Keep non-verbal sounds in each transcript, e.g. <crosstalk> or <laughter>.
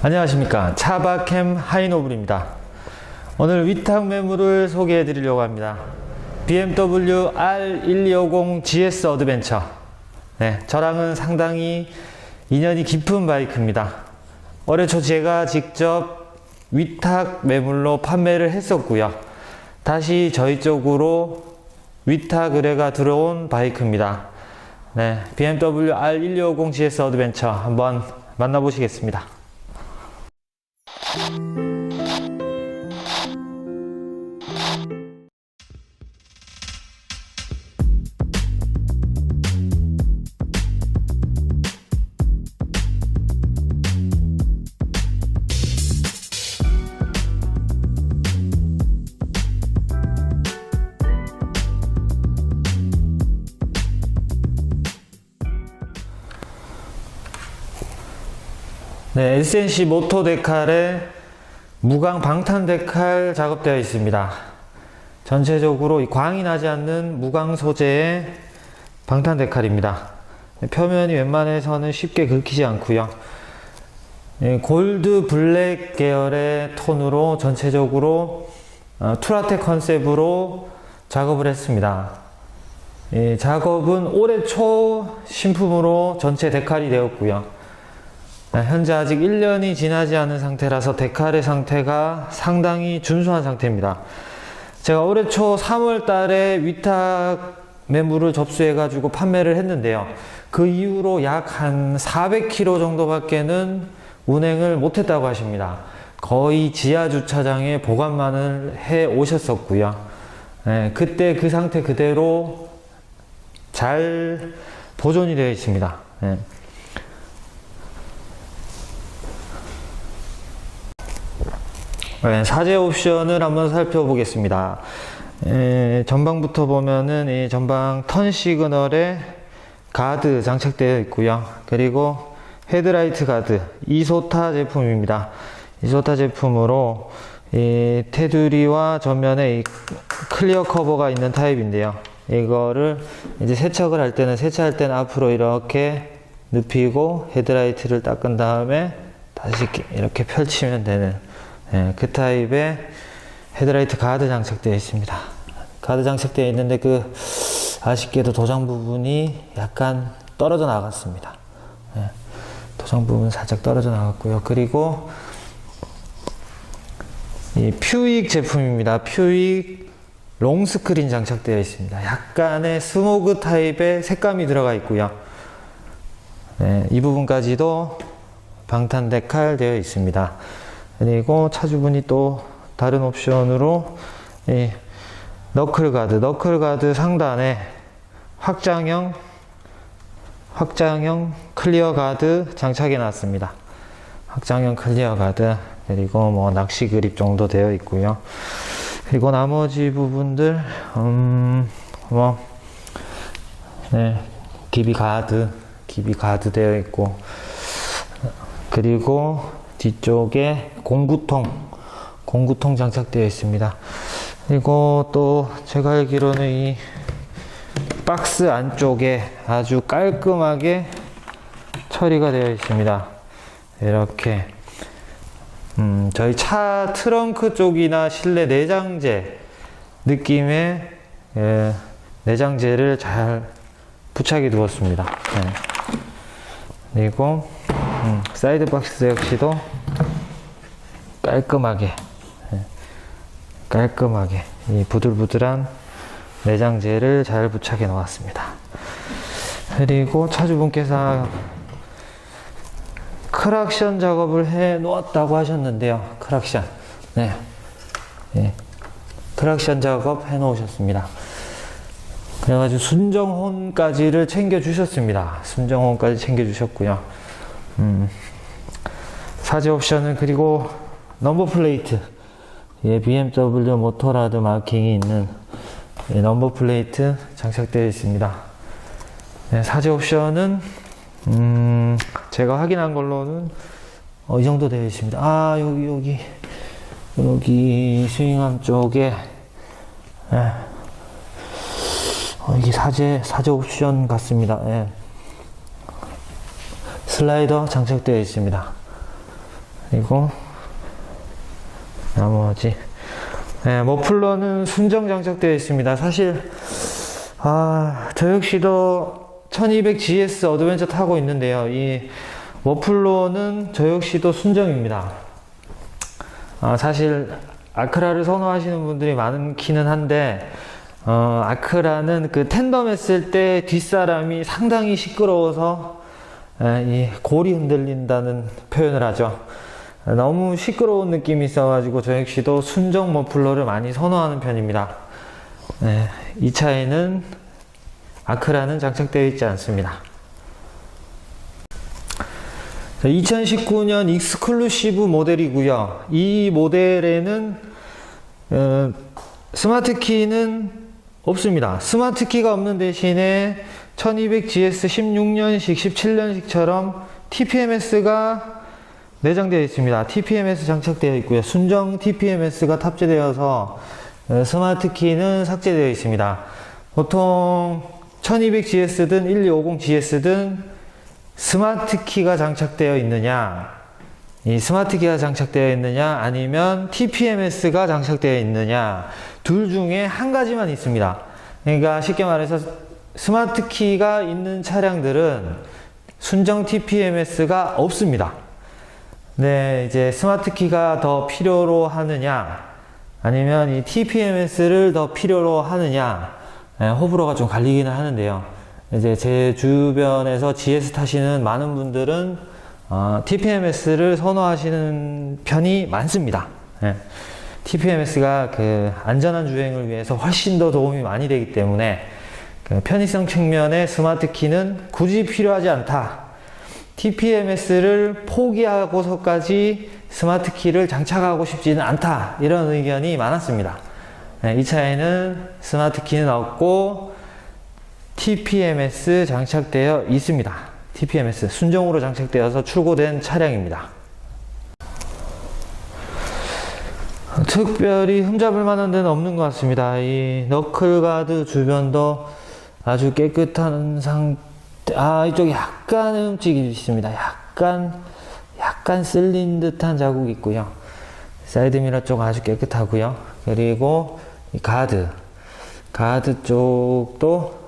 안녕하십니까. 차박캠 하이노블입니다. 오늘 위탁 매물을 소개해 드리려고 합니다. BMW R1250 GS 어드벤처. 네, 저랑은 상당히 인연이 깊은 바이크입니다. 올해 초 제가 직접 위탁 매물로 판매를 했었고요. 다시 저희 쪽으로 위탁 의뢰가 들어온 바이크입니다. 네, BMW R1250 GS 어드벤처 한번 만나보시겠습니다 Thank you. 네, SNC 모토 데칼에 무광 방탄 데칼 작업되어 있습니다. 전체적으로 이 광이 나지 않는 무광 소재의 방탄 데칼입니다. 표면이 웬만해서는 쉽게 긁히지 않고요. 예, 골드 블랙 계열의 톤으로 전체적으로 어, 투라테 컨셉으로 작업을 했습니다. 이 작업은 올해 초 신품으로 전체 데칼이 되었고요. 네, 현재 아직 1년이 지나지 않은 상태라서 데칼의 상태가 상당히 준수한 상태입니다. 제가 올해 초 3월 달에 위탁 매물을 접수해 가지고 판매를 했는데요. 그 이후로 약 한 400km 정도밖에는 운행을 못 했다고 하십니다. 거의 지하 주차장에 보관만을 해 오셨었고요. 네, 그때 그 상태 그대로 잘 보존이 되어 있습니다. 네. 네, 사제 옵션을 한번 살펴보겠습니다. 에, 전방부터 보면은 이 전방 턴 시그널에 가드 장착되어 있고요. 그리고 헤드라이트 가드 이소타 제품입니다. 이소타 제품으로 이 테두리와 전면에 이 클리어 커버가 있는 타입인데요. 이거를 이제 세척을 할 때는 세차할 때는 앞으로 이렇게 눕히고 헤드라이트를 닦은 다음에 다시 이렇게 펼치면 되는 예, 그 타입의 헤드라이트 가드 장착되어 있습니다. 가드 장착되어 있는데 그 아쉽게도 도장 부분이 약간 떨어져 나갔습니다. 예, 도장 부분 살짝 떨어져 나갔고요. 그리고 이 퓨익 제품입니다. 퓨익 롱 스크린 장착되어 있습니다. 약간의 스모그 타입의 색감이 들어가 있고요. 네, 이 부분까지도 방탄 데칼 되어 있습니다. 그리고 차주분이 또 다른 옵션으로 이 너클 가드, 너클 가드 상단에 확장형 확장형 클리어 가드 장착해 놨습니다. 확장형 클리어 가드 그리고 뭐 낚시 그립 정도 되어 있고요. 그리고 나머지 부분들 음뭐 네, 기비 가드, 기비 가드 되어 있고 그리고 뒤쪽에 공구통, 공구통 장착되어 있습니다. 그리고 또 제가 알기로는 이 박스 안쪽에 아주 깔끔하게 처리가 되어 있습니다. 이렇게 음, 저희 차 트렁크 쪽이나 실내 내장재 느낌의 예, 내장재를 잘 부착해 두었습니다. 네. 그리고 음, 사이드 박스 역시도 깔끔하게 예, 깔끔하게 이 부들부들한 내장재를 잘 부착해 놓았습니다. 그리고 차주분께서 크락션 작업을 해 놓았다고 하셨는데요. 크락션. 네. 예. 크락션 작업 해 놓으셨습니다. 그래가지고 순정혼까지를 챙겨 주셨습니다. 순정혼까지 챙겨 주셨고요. 음, 사제 옵션은 그리고 넘버 플레이트. 예, BMW 모토라드 마킹이 있는 예, 넘버 플레이트 장착되어 있습니다. 네, 사제 옵션은 음, 제가 확인한 걸로는 어, 이 정도 되어 있습니다. 아, 여기, 여기, 여기 스윙암 쪽에, 예. 어, 이게 사제, 사제 옵션 같습니다. 예. 슬라이더 장착되어 있습니다. 그리고 나머지 네, 머플러는 순정 장착되어 있습니다. 사실 아, 저 역시도 1200GS 어드벤처 타고 있는데요. 이 머플러는 저 역시도 순정입니다. 아, 사실 아크라를 선호하시는 분들이 많기는 한데 어, 아크라는 그 텐덤 했을 때 뒷사람이 상당히 시끄러워서 에, 이 골이 흔들린다는 표현을 하죠. 너무 시끄러운 느낌이 있어가지고 저 역시도 순정 머플러를 많이 선호하는 편입니다. 네, 이 차에는 아크라는 장착되어 있지 않습니다. 2019년 익스클루시브 모델이고요. 이 모델에는 어, 스마트 키는 없습니다. 스마트 키가 없는 대신에 1200GS 16년식, 17년식처럼 TPMS가 내장되어 있습니다. TPMS 장착되어 있고요. 순정 TPMS가 탑재되어서 어, 스마트 키는 삭제되어 있습니다. 보통 1200GS든 1250GS든 스마트 키가 장착되어 있느냐, 이 스마트 키가 장착되어 있느냐, 아니면 TPMS가 장착되어 있느냐, 둘 중에 한 가지만 있습니다. 그러니까 쉽게 말해서 스마트 키가 있는 차량들은 순정 TPMS가 없습니다. 네, 이제 스마트 키가 더 필요로 하느냐, 아니면 이 TPMS를 더 필요로 하느냐, 네, 호불호가 좀 갈리기는 하는데요. 이제 제 주변에서 GS 타시는 많은 분들은 어, TPMS를 선호하시는 편이 많습니다. 네. TPMS가 그 안전한 주행을 위해서 훨씬 더 도움이 많이 되기 때문에 그 편의성 측면에 스마트 키는 굳이 필요하지 않다. TPMS를 포기하고서까지 스마트 키를 장착하고 싶지는 않다. 이런 의견이 많았습니다. 네, 이 차에는 스마트 키는 없고 TPMS 장착되어 있습니다. TPMS 순정으로 장착되어서 출고된 차량입니다. 특별히 흠잡을 만한 데는 없는 것 같습니다. 이 너클가드 주변도 아주 깨끗한 상태. 아 이쪽 약간 흠집이 있습니다. 약간 약간 쓸린 듯한 자국이 있고요. 사이드미러 쪽 아주 깨끗하고요. 그리고 이 가드 가드 쪽도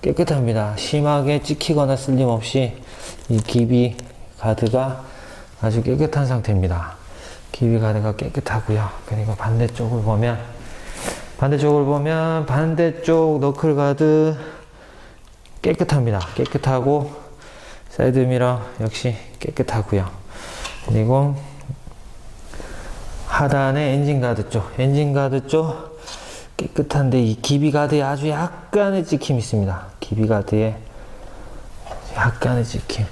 깨끗합니다. 심하게 찍히거나 쓸림없이 이 기비 가드가 아주 깨끗한 상태입니다. 기비 가드가 깨끗하고요. 그리고 반대쪽을 보면 반대쪽을 보면 반대쪽 너클 가드 깨끗합니다. 깨끗하고 사이드 미러 역시 깨끗하고요. 그리고 하단의 엔진 가드 쪽, 엔진 가드 쪽 깨끗한데 이 기비 가드에 아주 약간의 찍힘이 있습니다. 기비 가드에 약간의 찍힘.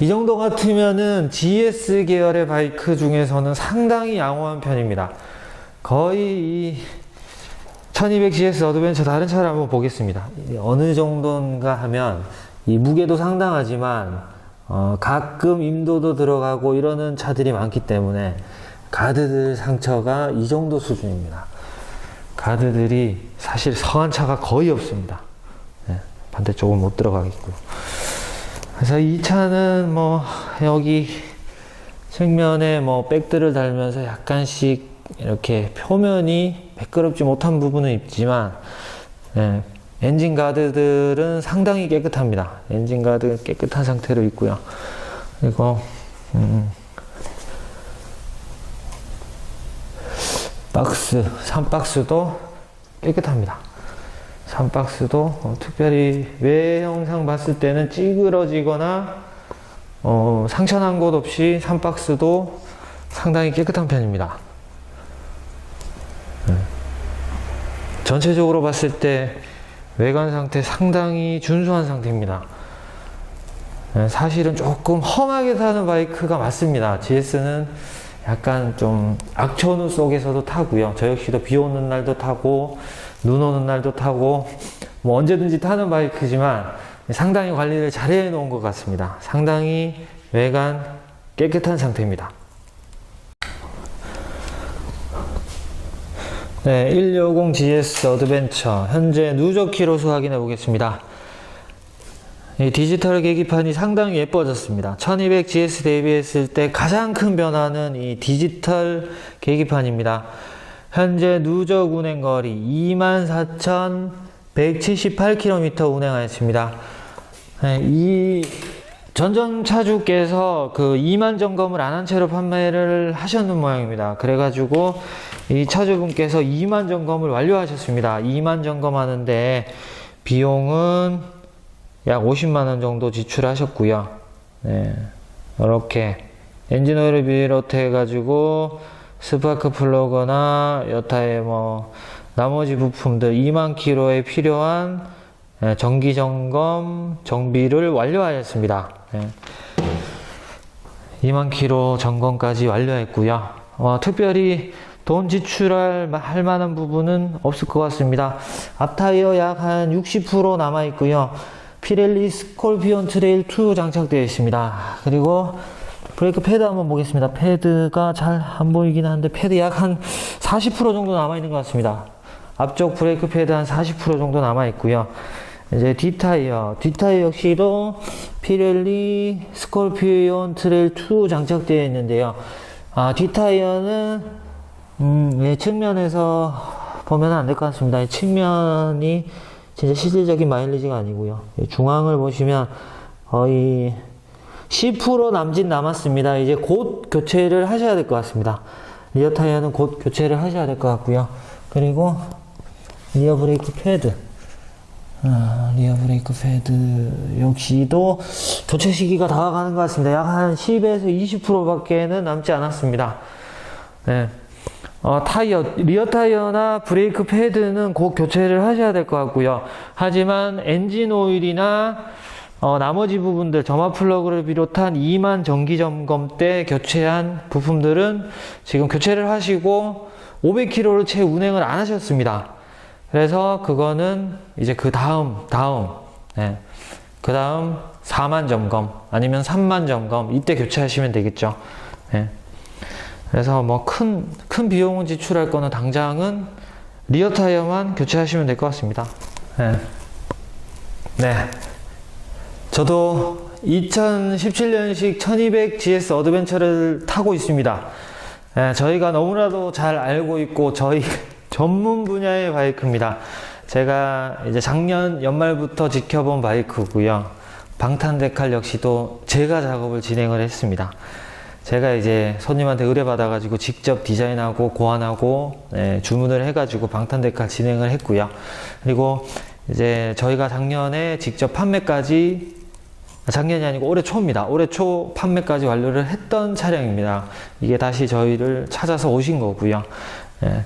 이 정도 같으면은 GS 계열의 바이크 중에서는 상당히 양호한 편입니다. 거의 이 1200GS 어드벤처 다른 차를 한번 보겠습니다. 어느 정도인가 하면 이 무게도 상당하지만 어, 가끔 임도도 들어가고 이러는 차들이 많기 때문에 가드들 상처가 이 정도 수준입니다. 가드들이 사실 성한 차가 거의 없습니다. 네, 반대쪽은 못 들어가겠고요. 그래서 이 차는 뭐 여기 측면에 뭐 백들을 달면서 약간씩 이렇게 표면이 매끄럽지 못한 부분은 있지만 네, 엔진 가드들은 상당히 깨끗합니다. 엔진 가드 깨끗한 상태로 있고요. 그리고 음, 박스, 3박스도 깨끗합니다. 3박스도 어, 특별히 외 영상 봤을 때는 찌그러지거나 어, 상처난 곳 없이 3박스도 상당히 깨끗한 편입니다. 네. 전체적으로 봤을 때 외관 상태 상당히 준수한 상태입니다. 네, 사실은 조금 험하게 사는 바이크가 맞습니다. GS는 약간 좀 악천후 속에서도 타고요. 저 역시도 비 오는 날도 타고 눈 오는 날도 타고 뭐 언제든지 타는 바이크지만 상당히 관리를 잘 해놓은 것 같습니다. 상당히 외관 깨끗한 상태입니다. 네, 160 GS 어드벤처 현재 누적 키로수 확인해 보겠습니다. 이 디지털 계기판이 상당히 예뻐졌습니다. 1200GS 대비했을 때 가장 큰 변화는 이 디지털 계기판입니다. 현재 누적 운행 거리 24,178km 운행하였습니다. 네, 이 전전차주께서 그 2만 점검을 안 한 채로 판매를 하셨는 모양입니다. 그래가지고 이 차주분께서 2만 점검을 완료하셨습니다. 2만 점검하는데 비용은 약 50만 원 정도 지출하셨고요. 네, 이렇게 엔진 오일을 비롯해 가지고 스파크 플러그나 여타의 뭐 나머지 부품들 2만 킬로에 필요한 예, 정기 점검 정비를 완료하였습니다. 예. 2만 킬로 점검까지 완료했고요. 어, 특별히 돈 지출할 마- 할 만한 부분은 없을 것 같습니다. 앞타이어 약 한 60% 남아 있고요. 피렐리 스콜피온 트레일 2 장착되어 있습니다. 그리고 브레이크 패드 한번 보겠습니다. 패드가 잘 안 보이긴 한데 패드 약 한 40% 정도 남아 있는 것 같습니다. 앞쪽 브레이크 패드 한 40% 정도 남아 있고요. 이제 뒷타이어, 뒷타이어 역시도 피렐리 스콜피온 트레일 2 장착되어 있는데요. 아, 뒷타이어는 음, 예, 측면에서 보면 안 될 것 같습니다. 이 측면이 진짜 실질적인 마일리지가 아니고요. 이 중앙을 보시면 거의 10% 남짓 남았습니다. 이제 곧 교체를 하셔야 될 것 같습니다. 리어 타이어는 곧 교체를 하셔야 될 것 같고요. 그리고 리어 브레이크 패드. 아, 리어 브레이크 패드 역시도 교체 시기가 다가가는 것 같습니다. 약 한 10에서 20%밖에는 남지 않았습니다. 네. 어, 타이어, 리어 타이어나 브레이크 패드는 곧 교체를 하셔야 될 것 같고요. 하지만 엔진 오일이나 어, 나머지 부분들, 점화 플러그를 비롯한 2만 정기 점검 때 교체한 부품들은 지금 교체를 하시고 500km를 채 운행을 안 하셨습니다. 그래서 그거는 이제 그 다음, 다음, 네. 그 다음 4만 점검, 아니면 3만 점검, 이때 교체하시면 되겠죠. 네. 그래서 뭐 큰, 큰 비용을 지출할 거는 당장은 리어 타이어만 교체하시면 될 것 같습니다. 네. 네. 저도 2017년식 1200GS 어드벤처를 타고 있습니다. 예, 저희가 너무나도 잘 알고 있고 저희 <laughs> 전문 분야의 바이크입니다. 제가 이제 작년 연말부터 지켜본 바이크고요. 방탄 데칼 역시도 제가 작업을 진행을 했습니다. 제가 이제 손님한테 의뢰받아가지고 직접 디자인하고 고안하고 예, 주문을 해가지고 방탄 데칼 진행을 했고요. 그리고 이제 저희가 작년에 직접 판매까지 작년이 아니고 올해 초입니다. 올해 초 판매까지 완료를 했던 차량입니다. 이게 다시 저희를 찾아서 오신 거고요. 예.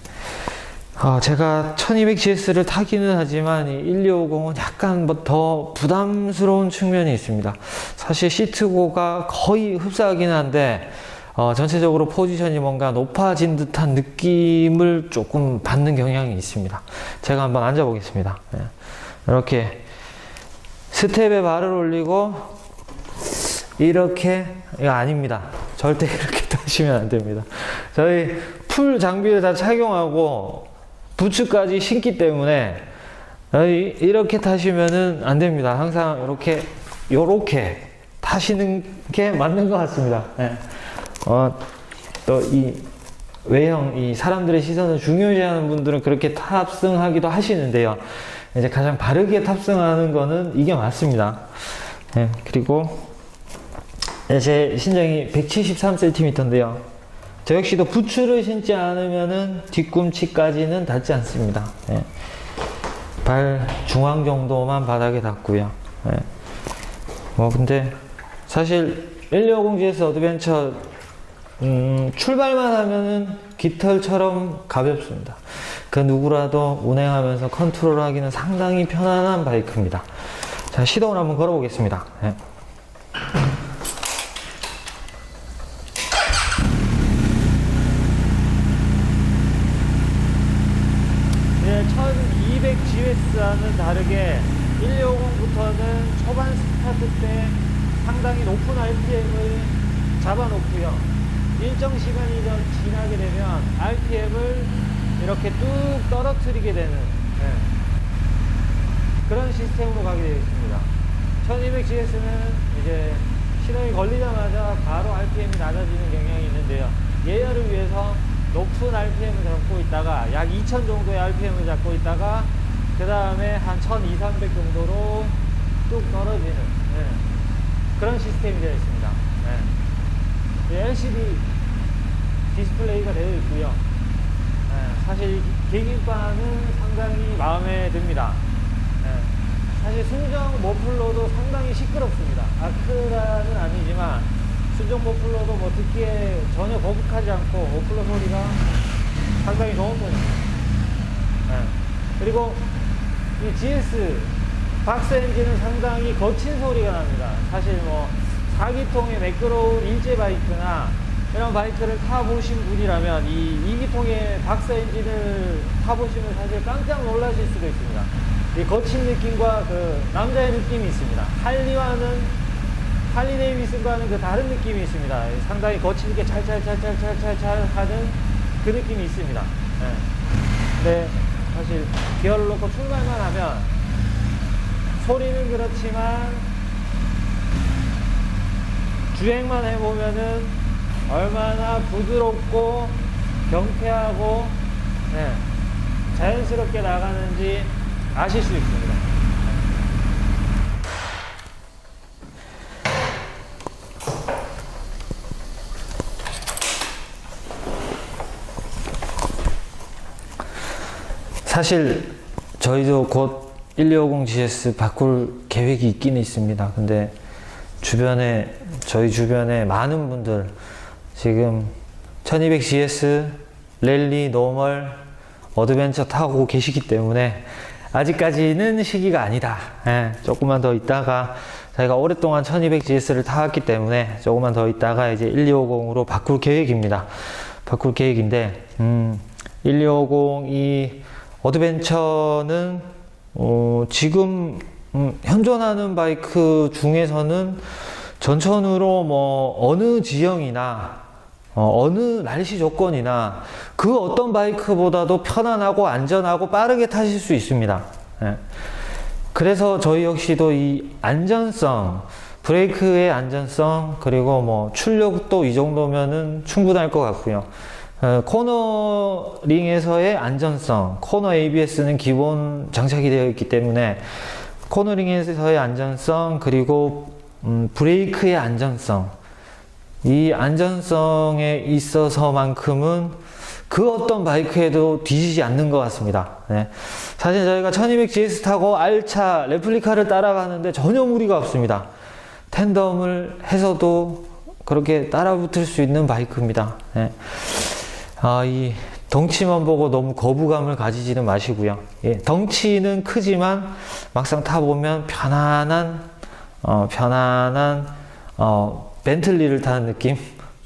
어, 제가 1200GS를 타기는 하지만 이 1250은 약간 뭐 더 부담스러운 측면이 있습니다. 사실 시트고가 거의 흡사하긴 한데 어, 전체적으로 포지션이 뭔가 높아진 듯한 느낌을 조금 받는 경향이 있습니다. 제가 한번 앉아보겠습니다. 예. 이렇게 스텝에 발을 올리고 이렇게 이거 아닙니다. 절대 이렇게 <laughs> 타시면 안 됩니다. 저희 풀 장비를 다 착용하고 부츠까지 신기 때문에 저희 이렇게 타시면은 안 됩니다. 항상 이렇게 요렇게 타시는 게 맞는 것 같습니다. 예. 어, 또 이 외형, 이 사람들의 시선을 중요시하는 분들은 그렇게 탑승하기도 하시는데요. 이제 가장 바르게 탑승하는 거는 이게 맞습니다. 예, 그리고 네, 제 신장이 173cm인데요. 저 역시도 부츠를 신지 않으면은 뒤꿈치까지는 닿지 않습니다. 예. 발 중앙 정도만 바닥에 닿고요. 예. 뭐 근데 사실 1250GS 어드벤처 음, 출발만 하면은 깃털처럼 가볍습니다. 그 누구라도 운행하면서 컨트롤하기는 상당히 편안한 바이크입니다. 자, 시동을 한번 걸어보겠습니다. 예. 네, 1200GS와는 다르게 1250부터는 초반 스타트 때 상당히 높은 RPM을 잡아놓고요. 일정 시간이 더 지나게 되면 RPM을 이렇게 뚝 떨어뜨리게 되는 네, 그런 시스템으로 가게 되어 있습니다. 1200GS는 이제 시동이 걸리자마자 바로 RPM이 낮아지는 경향이 있는데요. 예열을 위해서 높은 RPM을 잡고 있다가 약 2000 정도의 RPM을 잡고 있다가 그 다음에 한 1200, 300 정도로 뚝 떨어지는 예, 그런 시스템이 되어 있습니다. 예. LCD 디스플레이가 되어 있고요. 예, 사실 계기판은 상당히 마음에 듭니다. 예, 사실 순정 머플러도 상당히 시끄럽습니다. 아크라는 아니지만 순정 머플러도 뭐 듣기에 전혀 거북하지 않고 머플러 소리가 상당히 좋은 편입니다. 예, 그리고 이 GS 박스 엔진은 상당히 거친 소리가 납니다. 사실 뭐 4기통의 매끄러운 일제 바이크나 이런 바이크를 타보신 분이라면 이 2기통의 박스 엔진을 타보시면 사실 깜짝 놀라실 수도 있습니다. 이 거친 느낌과 그 남자의 느낌이 있습니다. 할리와는 할리 데이비슨과는 그 다른 느낌이 있습니다. 상당히 거칠게 찰찰찰찰찰찰 하는 그 느낌이 있습니다. 예. 근데 사실 기어를 놓고 출발만 하면 소리는 그렇지만 주행만 해보면은 얼마나 부드럽고 경쾌하고 예, 자연스럽게 나가는지 아실 수 있습니다. 사실 저희도 곧 1250GS 바꿀 계획이 있긴 있습니다. 근데 주변에 저희 주변에 많은 분들 지금 1200GS 랠리 노멀 어드벤처 타고 계시기 때문에 아직까지는 시기가 아니다. 예, 조금만 더 있다가 저희가 오랫동안 1200GS를 타왔기 때문에 조금만 더 있다가 이제 1250으로 바꿀 계획입니다. 바꿀 계획인데 음, 1250이 어드벤처는 어, 지금 음, 현존하는 바이크 중에서는 전천후로 뭐 어느 지형이나 어, 느 날씨 조건이나 그 어떤 바이크보다도 편안하고 안전하고 빠르게 타실 수 있습니다. 예. 그래서 저희 역시도 이 안전성, 브레이크의 안전성, 그리고 뭐 출력도 이 정도면은 충분할 것 같고요. 어, 코너링에서의 안전성, 코너 ABS는 기본 장착이 되어 있기 때문에 코너링에서의 안전성, 그리고 음, 브레이크의 안전성, 이 안전성에 있어서만큼은 그 어떤 바이크에도 뒤지지 않는 것 같습니다. 네. 사실 저희가 1200GS 타고 R차 레플리카를 따라가는데 전혀 무리가 없습니다. 텐덤을 해서도 그렇게 따라붙을 수 있는 바이크입니다. 네. 아, 이 덩치만 보고 너무 거부감을 가지지는 마시고요. 예, 덩치는 크지만 막상 타보면 편안한, 어, 편안한, 어, 벤틀리를 타는 느낌?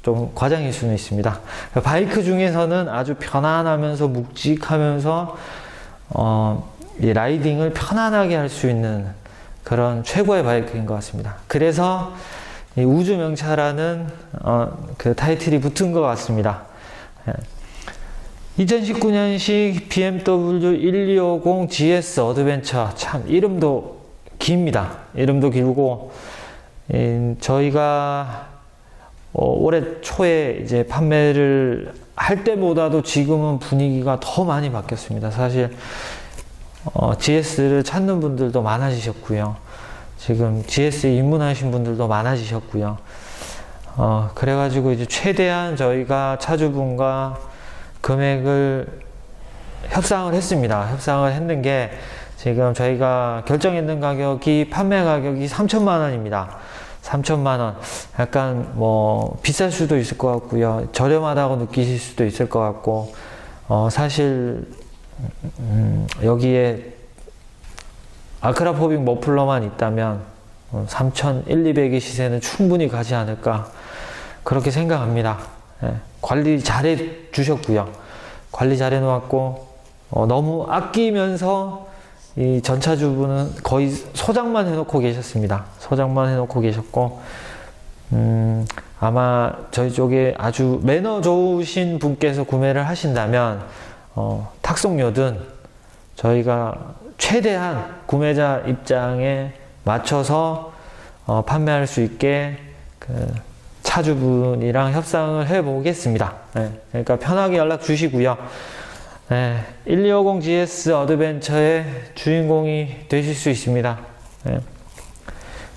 좀 과장일 수는 있습니다. 바이크 중에서는 아주 편안하면서 묵직하면서, 어, 이 라이딩을 편안하게 할 수 있는 그런 최고의 바이크인 것 같습니다. 그래서 이 우주명차라는, 어, 그 타이틀이 붙은 것 같습니다. 2019년식 BMW 1250 GS 어드벤처 참 이름도 깁니다. 이름도 길고 음, 저희가 어, 올해 초에 이제 판매를 할 때보다도 지금은 분위기가 더 많이 바뀌었습니다. 사실 어, GS를 찾는 분들도 많아지셨고요. 지금 GS에 입문하신 분들도 많아지셨고요. 어, 그래가지고 이제 최대한 저희가 차주분과 금액을 협상을 했습니다. 협상을 했는 게 지금 저희가 결정했는 가격이 판매 가격이 3천만 원입니다. 3천만 원. 약간 뭐 비쌀 수도 있을 것 같고요. 저렴하다고 느끼실 수도 있을 것 같고, 어, 사실, 음, 여기에 아크라포빅 머플러만 있다면 3천 1, 200의 시세는 충분히 가지 않을까 그렇게 생각합니다. 예, 관리 잘해 주셨고요. 관리 잘해 놓았고 어, 너무 아끼면서 이 전차주분은 거의 소장만 해놓고 계셨습니다. 소장만 해놓고 계셨고 음, 아마 저희 쪽에 아주 매너 좋으신 분께서 구매를 하신다면 어, 탁송료든 저희가 최대한 구매자 입장에 맞춰서 어, 판매할 수 있게 그 차주분이랑 협상을 해 보겠습니다. 네, 그러니까 편하게 연락 주시고요. 네, 1250GS 어드벤처의 주인공이 되실 수 있습니다. 네.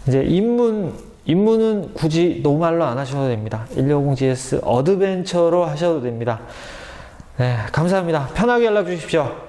이제 입문, 입문은 굳이 노말로 안 하셔도 됩니다. 1250GS 어드벤처로 하셔도 됩니다. 네, 감사합니다. 편하게 연락 주십시오.